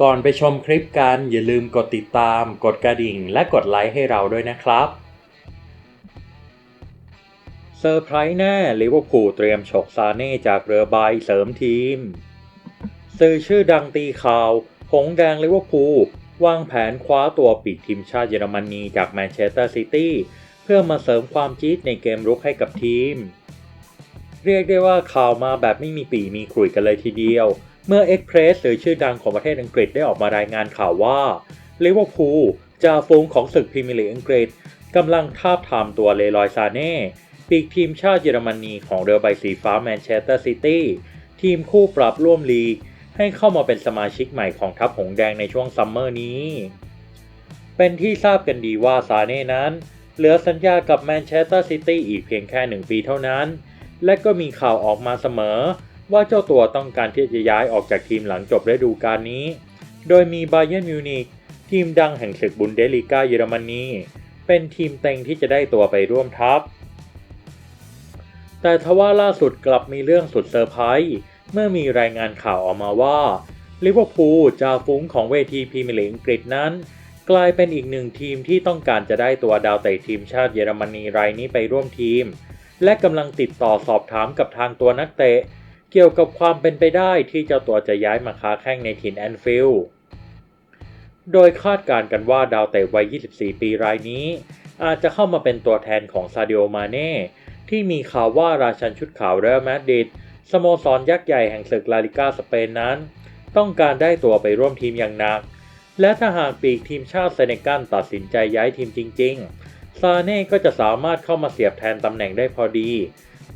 ก่อนไปชมคลิปกันอย่าลืมกดติดตาม กดกระดิ่ง และกดไลค์ให้เราด้วยนะครับเซอร์ไพรส์แน่ลิเวอร์พูลเตรียมฉกซาเน่จากเรือใบเสริมทีม สื่อชื่อดังตีข่าว หงแดงลิเวอร์พูลวางแผนคว้าตัวปีกทีมชาติเยอรมนีจากแมนเชสเตอร์ซิตี้เพื่อมาเสริมความจี๊ดในเกมรุกให้กับทีม เรียกได้ว่าข่าวมาแบบไม่มีปีมีขลุ่ยกันเลยทีเดียว เมื่อเอ็กเพรสหรือชื่อดังของประเทศอังกฤษได้ออกมารายงานข่าวว่าลิเวอร์พูลจ่าฝูงของศึกพรีเมียร์ลีกอังกฤษกำลังทาบทามตัวเลรอยซาเน่ปีกทีมชาติเยอรมนีของเรือใบสีฟ้าแมนเชสเตอร์ซิตี้ทีมคู่ปรับร่วมลีก ให้เข้ามาเป็นสมาชิกใหม่ของทัพหงแดงในช่วงซัมเมอร์นี้ เป็นที่ทราบกันดีว่าซาเน่นั้น เหลือสัญญากับแมนเชสเตอร์ซิตี้อีกเพียงแค่หนึ่งปีเท่านั้น และก็มีข่าวออกมาเสมอ ว่าเจ้าตัวต้องการที่จะย้ายออกจากทีมหลังจบฤดูกาลนี้ โดยมีบาเยิร์นมิวนิกทีมดังแห่งศึกบุนเดลีก้าเยอรมนีเป็นทีมเต็งที่จะได้ตัวไปร่วมทัพ แต่ทว่าล่าสุดกลับมีเรื่องสุดเซอร์ไพรส์เมื่อมีรายงานข่าวออกมาว่าลิเวอร์พูลจ่าฟุ้งของเวทีพรีเมียร์ลีกอังกฤษนั้น กลายเป็นอีกหนึ่งทีมที่ต้องการจะได้ตัวดาวเตะทีมชาติเยอรมนีรายนี้ไปร่วมทีม และกำลังติดต่อสอบถามกับทางตัวนักเตะ เกี่ยวกับความเป็นไปได้ที่เจ้าตัวจะย้ายมาค้าแข่งในถิ่นแอนฟิลด์ โดยคาดการกันว่าดาวเตะวัย 24 ปีรายนี้ อาจจะเข้ามาเป็นตัวแทนของซาดิโอมาเน่ที่มีข่าวว่าราชันชุดขาวเรอัลมาดริดสโมสรยักษ์ใหญ่แห่งศึกลาลิกาสเปนนั้น ต้องการได้ตัวไปร่วมทีมอย่างหนัก และถ้าหากปีกทีมชาติเซเนกัลตัดสินใจย้ายทีมจริง ๆ ซาเน่ก็จะสามารถเข้ามาเสียบแทนตำแหน่งได้พอดี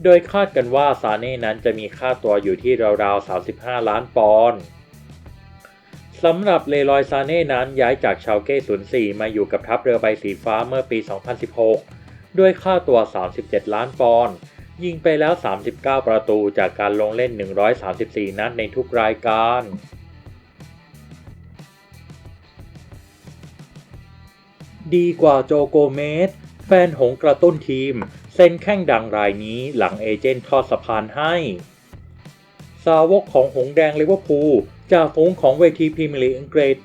โดยคาดกันว่าซาเน่นั้นจะมีค่าตัวอยู่ที่ราวๆ 35 ล้านปอนด์สำหรับเลรอยซาเน่นั้นย้ายจากชาวเก้04 มาอยู่กับทัพเรือใบสีฟ้าเมื่อปี 2016 ด้วยค่าตัว 37 ล้านปอนด์ยิงไปแล้ว 39 ประตูจากการลงเล่น 134 นัดในทุกรายการดีกว่าโจโกเมส แฟนหงกระตุ้นทีม เซ็นแข้งดังรายนี้หลังเอเจนต์ทอดสะพานให้ สาวกของหงแดงลิเวอร์พูลจากฝูงของเวทีพรีเมียร์ลีกอังกฤษ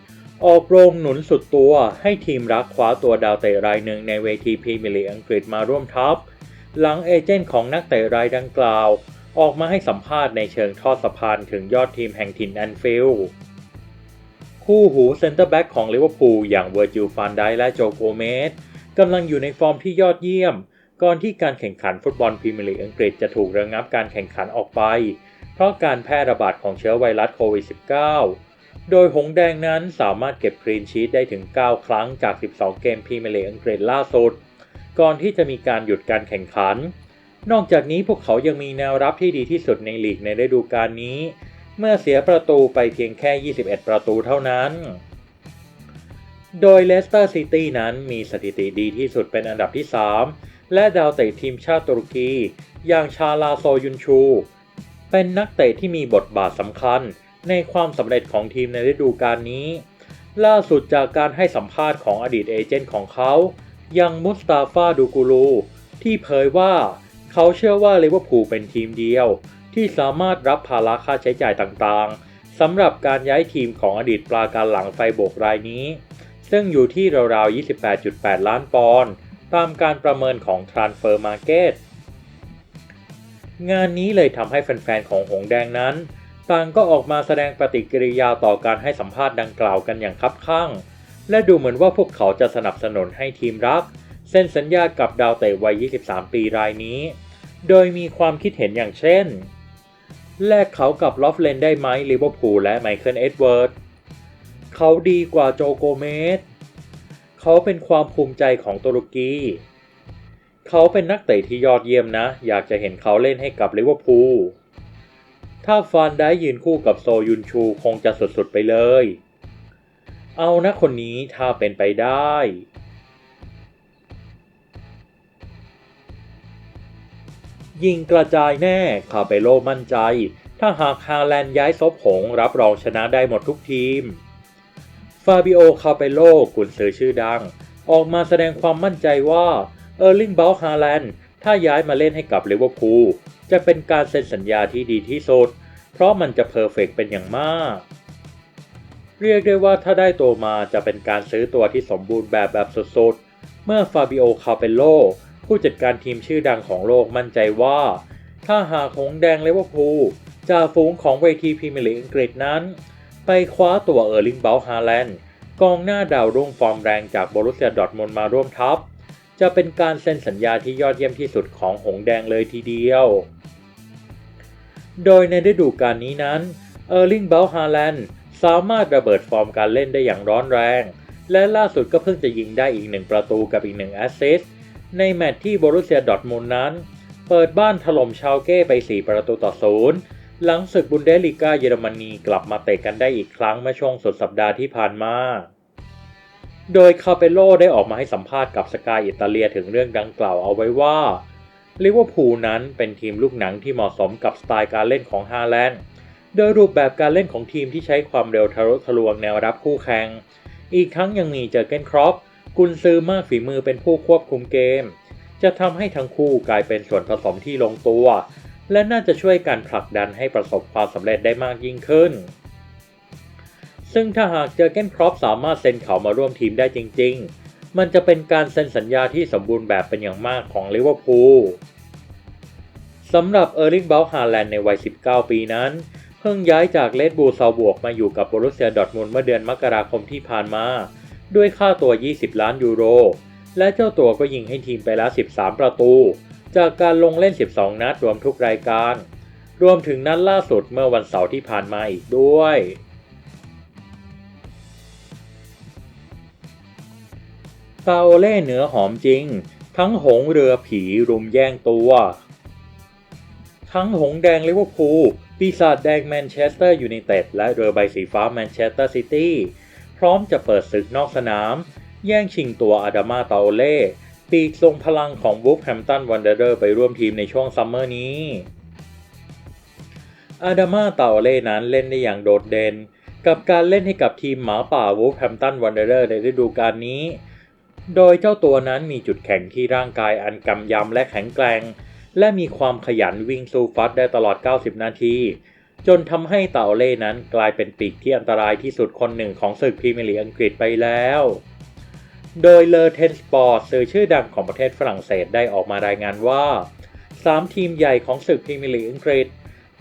ออกโรงหนุนสุดตัวให้ทีมรักคว้าตัวดาวเตะรายหนึ่งในเวทีพรีเมียร์ลีกอังกฤษมาร่วมทัพ หลังเอเจนต์ของนักเตะรายดังกล่าว ออกมาให้สัมภาษณ์ในเชิงทอดสะพานถึงยอดทีมแห่งถิ่นแอนฟิลด์คู่หูเซนเตอร์แบ็กของลิเวอร์พูลอย่างเวอร์จิลฟานไดและโจโกเมสกำลังอยู่ในฟอร์มที่ยอดเยี่ยม ก่อนที่การแข่งขันฟุตบอลพรีเมียร์ลีกอังกฤษจะถูกระงับการแข่งขันออกไป เพราะการแพร่ระบาดของเชื้อไวรัสโควิด -19 โดยหงแดงนั้นสามารถเก็บคลีนชีตได้ถึง 9 ครั้งจาก 12 เกมพรีเมียร์ลีกอังกฤษล่าสุด ก่อนที่จะมีการหยุดการแข่งขัน นอกจากนี้พวกเขายังมีแนวรับที่ดีที่สุดในลีกในฤดูกาลนี้ เมื่อเสียประตูไปเพียงแค่ 21 ประตูเท่านั้นโดยเลสเตอร์ซิตี้นั้นมีสถิติดีที่สุดเป็นอันดับที่ 3 และดาวเตะทีมชาติตุรกี อย่างชาลาโซยุนชู เป็นนักเตะที่มีบทบาทสำคัญในความสำเร็จของทีมในฤดูกาลนี้ ล่าสุดจากการให้สัมภาษณ์ของอดีตเอเจนต์ของเขา ยังมุสตาฟาดูกูรูที่เผยว่าเขาเชื่อว่าลิเวอร์พูลเป็นทีมเดียว ที่สามารถรับภาระค่าใช้จ่ายต่างๆสำหรับการย้ายทีมของอดีตปลาการหลังไฟโบกรายนี้ ซึ่งอยู่ที่ราวๆ 28.8 ล้านปอนด์ ตามการประเมินของ Transfer Market งานนี้เลยทำให้แฟนๆของหงแดงนั้น ต่างก็ออกมาแสดงปฏิกิริยาต่อการให้สัมภาษณ์ดังกล่าวกันอย่างคับข้าง และดูเหมือนว่าพวกเขาจะสนับสนุนให้ทีมรัก เซ็นสัญญากับดาวเตะวัย 23 ปีรายนี้ โดยมีความคิดเห็นอย่างเช่น แลกเขากับลอฟเลนได้ไหมลิเวอร์พูลและไมเคิลเอ็ดเวิร์ดเขาดีกว่าโจโกเมส เขาเป็นความภูมิใจของตุรกี เขาเป็นนักเตะที่ยอดเยี่ยมนะ อยากจะเห็นเขาเล่นให้กับลิเวอร์พูล ถ้าฟานได้ยืนคู่กับโซยุนชูคงจะสุดๆไปเลย เอานะคนนี้ถ้าเป็นไปได้ยิงกระจายแน่ คาเปโลมั่นใจ ถ้าหากฮาแลนด์ย้ายซบหงรับรองชนะได้หมดทุกทีม ฟาบิโอ คาเปโล กุนซือชื่อดัง ออกมาแสดงความมั่นใจว่าเออร์ลิงเบลฮาแลนด์ถ้าย้ายมาเล่นให้กับลิเวอร์พูลจะเป็นการเซ็นสัญญาที่ดีที่สุด เพราะมันจะเพอร์เฟกเป็นอย่างมาก เรียกได้ว่าถ้าได้ตัวมาจะเป็นการซื้อตัวที่สมบูรณ์แบบแบบสุดๆ เมื่อฟาบิโอ คาเปโล ผู้จัดการทีมชื่อดังของโลกมั่นใจว่า ถ้าหากหงแดงเลเวอร์พูลจ่าฝูงของเวทีพรีเมียร์ลีกอังกฤษนั้น ไปคว้าตัวเออร์ลิงเบลฮาแลนด์กองหน้าดาวรุ่งฟอร์มแรงจากบรุสเซียดอร์ทมุนมาร่วมทัพ จะเป็นการเซ็นสัญญาที่ยอดเยี่ยมที่สุดของหงส์แดงเลยทีเดียว โดยในฤดูกาลนี้นั้นเออร์ลิงเบลฮาแลนด์สามารถระเบิดฟอร์มการเล่นได้อย่างร้อนแรง และล่าสุดก็เพิ่งจะยิงได้อีกหนึ่งประตูกับอีกหนึ่งแอสซิสต์ในแมตช์ที่บรุสเซียดอร์ทมุนด์นั้น เปิดบ้านถล่มชาวเก้ไป 4 ประตูต่อศูนย์ หลังศึกบุนเดสลีกาเยอรมนีกลับมาเตะกันได้อีกครั้งเมื่อช่วงสุดสัปดาห์ที่ผ่านมา โดยคาเปโลได้ออกมาให้สัมภาษณ์กับสกายอิตาเลียถึงเรื่องดังกล่าวเอาไว้ว่าลิเวอร์พูลนั้นเป็นทีมลูกหนังที่เหมาะสมกับสไตล์การเล่นของฮาแลนด์ โดยรูปแบบการเล่นของทีมที่ใช้ความเร็วทะลุทะลวงแนวรับคู่แข่ง อีกทั้งยังมีเจอเกนครอปกุนซือมากฝีมือเป็นผู้ควบคุมเกม จะทำให้ทั้งคู่กลายเป็นส่วนผสมที่ลงตัว และน่าจะช่วยการผลักดันให้ประสบความสำเร็จได้มากยิ่งขึ้น ซึ่งถ้าหากเจอเกนครอปสามารถเซ็นเขามาร่วมทีมได้จริง ๆ มันจะเป็นการเซ็นสัญญาที่สมบูรณ์แบบเป็นอย่างมากของลิเวอร์พูลสำหรับเออร์ลิงเบลฮาแลนด์ในวัย 19 ปีนั้น เพิ่งย้ายจากเลดบูลซาวบวกมาอยู่กับบรุสเซียดอร์ทมุนเมื่อเดือนมกราคมที่ผ่านมา ด้วยค่าตัว 20 ล้านยูโร และเจ้าตัวก็ยิงให้ทีมไปแล้ว 13 ประตู จากการลงเล่น 12 นัดรวมทุกรายการ รวมถึงนัดล่าสุดเมื่อวันเสาร์ที่ผ่านมาอีกด้วยซาโอเล่เนื้อหอมจริง ทั้งหงเรือผีรุมแย่งตัว ทั้งหงแดงลิเวอร์พูลปีศาจแดงแมนเชสเตอร์ยูไนเต็ดและเรือใบสีฟ้าแมนเชสเตอร์ซิตี้พร้อมจะเปิดศึกนอกสนาม แย่งชิงตัวอาดามาตาโอเล่ ปีกทรงพลังของวูฟแฮมตันวันเดอร์ไปร่วมทีมในช่วงซัมเมอร์นี้ อาดามาเตาเล่นั้นเล่นได้อย่างโดดเด่น กับการเล่นให้กับทีมหมาป่าวูฟแฮมตันวันเดอร์ในฤดูกาลนี้ โดยเจ้าตัวนั้นมีจุดแข็งที่ร่างกายอันกำยำและแข็งแกร่ง และมีความขยันวิ่งสู้ฟัดได้ตลอด 90 นาที จนทำให้เต่าเล่นั้นกลายเป็นปีกที่อันตรายที่สุดคนหนึ่งของศึกพรีเมียร์ลีกอังกฤษไปแล้ว โดยเลอเทนสปอร์ตสื่อชื่อดังของประเทศฝรั่งเศสได้ออกมารายงานว่า 3 ทีมใหญ่ของศึกพรีเมียร์ลีกอังกฤษ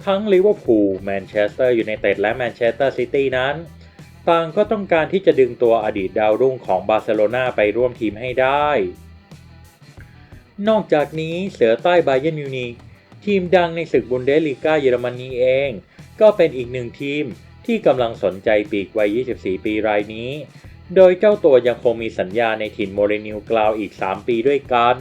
ทั้งลิเวอร์พูลแมนเชสเตอร์ยูไนเต็ดและแมนเชสเตอร์ซิตี้นั้น ต่างก็ต้องการที่จะดึงตัวอดีตดาวรุ่งของบาร์เซโลนาไปร่วมทีมให้ได้ นอกจากนี้เสือใต้ไบเยนมิวนิกทีมดังในศึกบุนเดสลีกาเยอรมนีเอง ก็เป็นอีกหนึ่งทีมที่กำลังสนใจปีกวัย 24 ปีรายนี้ โดยเจ้าตัวยังคงมีสัญญาในถิ่นโมเรนิวกลาวอีก 3 ปีด้วยกัน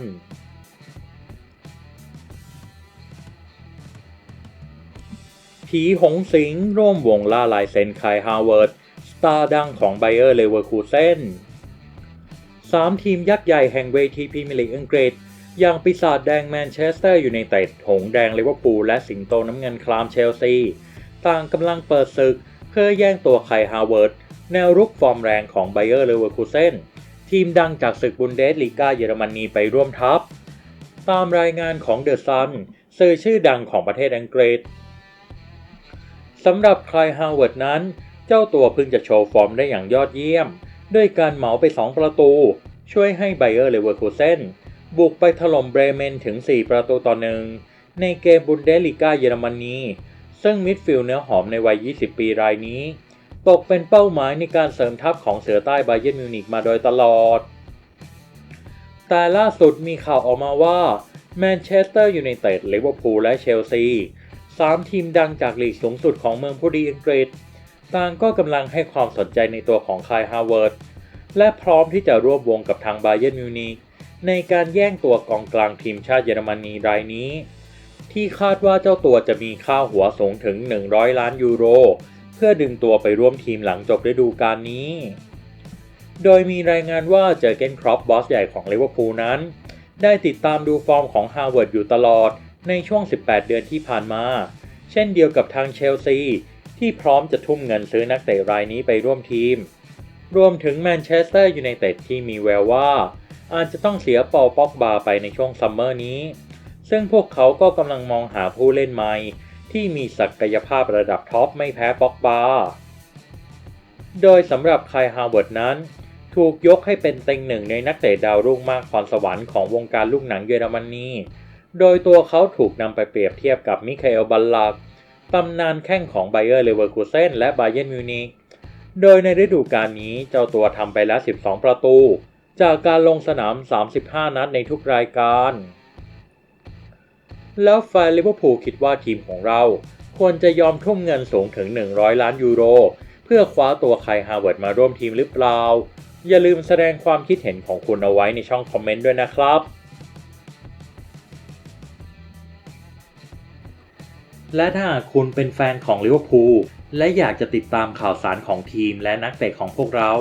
ผีหงสิงร่วมวงล่าลายเซ็นคายฮาวเวิร์ด สตาร์ดังของไบเออร์เลเวอร์คูเซนสามทีมยักษ์ใหญ่แห่งเวทีพรีเมียร์ลีกอังกฤษ อย่างปีศาจแดงแมนเชสเตอร์ยูไนเต็ด หงแดงเลเวอร์พูลและสิงโตน้ำเงินคลามเชลซี ต่างกำลังเปิดศึกเพื่อแย่งตัวไคฮาวเวิร์ด แนวรุกฟอร์มแรงของไบเออร์เลเวอร์คูเซนทีมดังจากศึกบุนเดสลีกาเยอรมนีไปร่วมทัพ ตามรายงานของเดอะซันสื่อชื่อดังของประเทศอังกฤษสำหรับคลายฮาวเวิร์ดนั้น เจ้าตัวเพิ่งจะโชว์ฟอร์มได้อย่างยอดเยี่ยม ด้วยการเหมาไป 2 ประตู ช่วยให้ไบเออร์เลเวอร์คูเซนบุกไปถล่มเบรเมนถึง 4 ประตูต่อหนึ่งในเกมบุนเดสลีกาเยอรมนีซึ่งมิดฟิลด์เนื้อหอมในวัย 20 ปีรายนี้ ตกเป็นเป้าหมายในการเสริมทัพของเสือใต้ไบเยนมิวนิกมาโดยตลอด แต่ล่าสุดมีข่าวออกมาว่าแมนเชสเตอร์ยูไนเต็ดลิเวอร์พูลและเชลซีสามทีมดังจากลีกสูงสุดของเมืองผู้ดีอังกฤษต่างก็กำลังให้ความสนใจในตัวของคายฮาวเวิร์ดและพร้อมที่จะร่วมวงกับทางไบเยนมิวนิกในการแย่งตัวกองกลางทีมชาติเยอรมนีรายนี้ ที่คาดว่าเจ้าตัวจะมีค่าหัวสูงถึง 100 ล้านยูโร เพื่อดึงตัวไปร่วมทีมหลังจบฤดูกาลนี้ โดยมีรายงานว่าเจอเกนครอปบอสใหญ่ของลิเวอร์พูลนั้น ได้ติดตามดูฟอร์มของฮาวเวิร์ดอยู่ตลอดในช่วง 18 เดือนที่ผ่านมา เช่นเดียวกับทางเชลซีที่พร้อมจะทุ่มเงินซื้อนักเตะรายนี้ไปร่วมทีม รวมถึงแมนเชสเตอร์ยูไนเต็ดที่มีแววว่า อาจจะต้องเสียปอป็อกบาไปในช่วงซัมเมอร์นี้ ซึ่งพวกเขาก็กำลังมองหาผู้เล่นใหม่ ที่มีศักยภาพระดับท็อปไม่แพ้ป็อกบา โดยสำหรับไคลฮาวเวิร์ดนั้น ถูกยกให้เป็นเต็งหนึ่งในนักเตะดาวรุ่งมากพรสวรรค์ของวงการลูกหนังเยอรมนี โดยตัวเขาถูกนำไปเปรียบเทียบกับมิคาเอลบัลลักตำนานแข้งของไบเออร์เลเวอร์คูเซนและไบเยนมิวนิกโดยในฤดูกาลนี้เจ้าตัวทำไปแล้ว 12 ประตู จากการลงสนาม 35 นัดในทุกรายการ แล้วแฟนลิเวอร์พูลคิดว่าทีมของเรา ควรจะยอมทุ่มเงินสูงถึง 100 ล้านยูโร เพื่อคว้าตัวไคลฮาวเวิร์ดมาร่วมทีมหรือเปล่า อย่าลืมแสดงความคิดเห็นของคุณเอาไว้ในช่องคอมเมนต์ด้วยนะครับ และถ้าคุณเป็นแฟนของลิเวอร์พูลและอยากจะติดตามข่าวสารของทีมและนักเตะของพวกเรา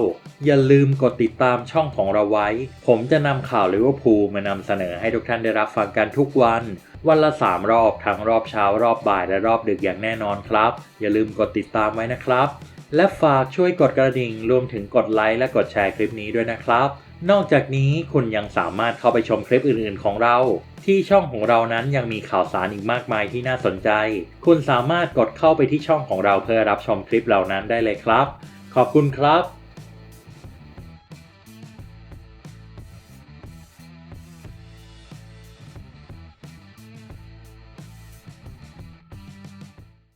อย่าลืมกดติดตามช่องของเราไว้ ผมจะนำข่าวลิเวอร์พูลมานำเสนอให้ทุกท่านได้รับฟังกันทุกวัน วันละ 3 รอบ ทั้งรอบเช้ารอบบ่ายและรอบดึกอย่างแน่นอนครับ อย่าลืมกดติดตามไว้นะครับ และฝากช่วยกดกระดิ่งรวมถึงกดไลค์และกดแชร์คลิปนี้ด้วยนะครับ นอกจากนี้คุณยังสามารถเข้าไปชมคลิปอื่นๆของเรา ที่ช่องของเรานั้นยังมีข่าวสารอีกมากมายที่น่าสนใจ คุณสามารถกดเข้าไปที่ช่องของเราเพื่อรับชมคลิปเหล่านั้นได้เลยครับ ขอบคุณครับ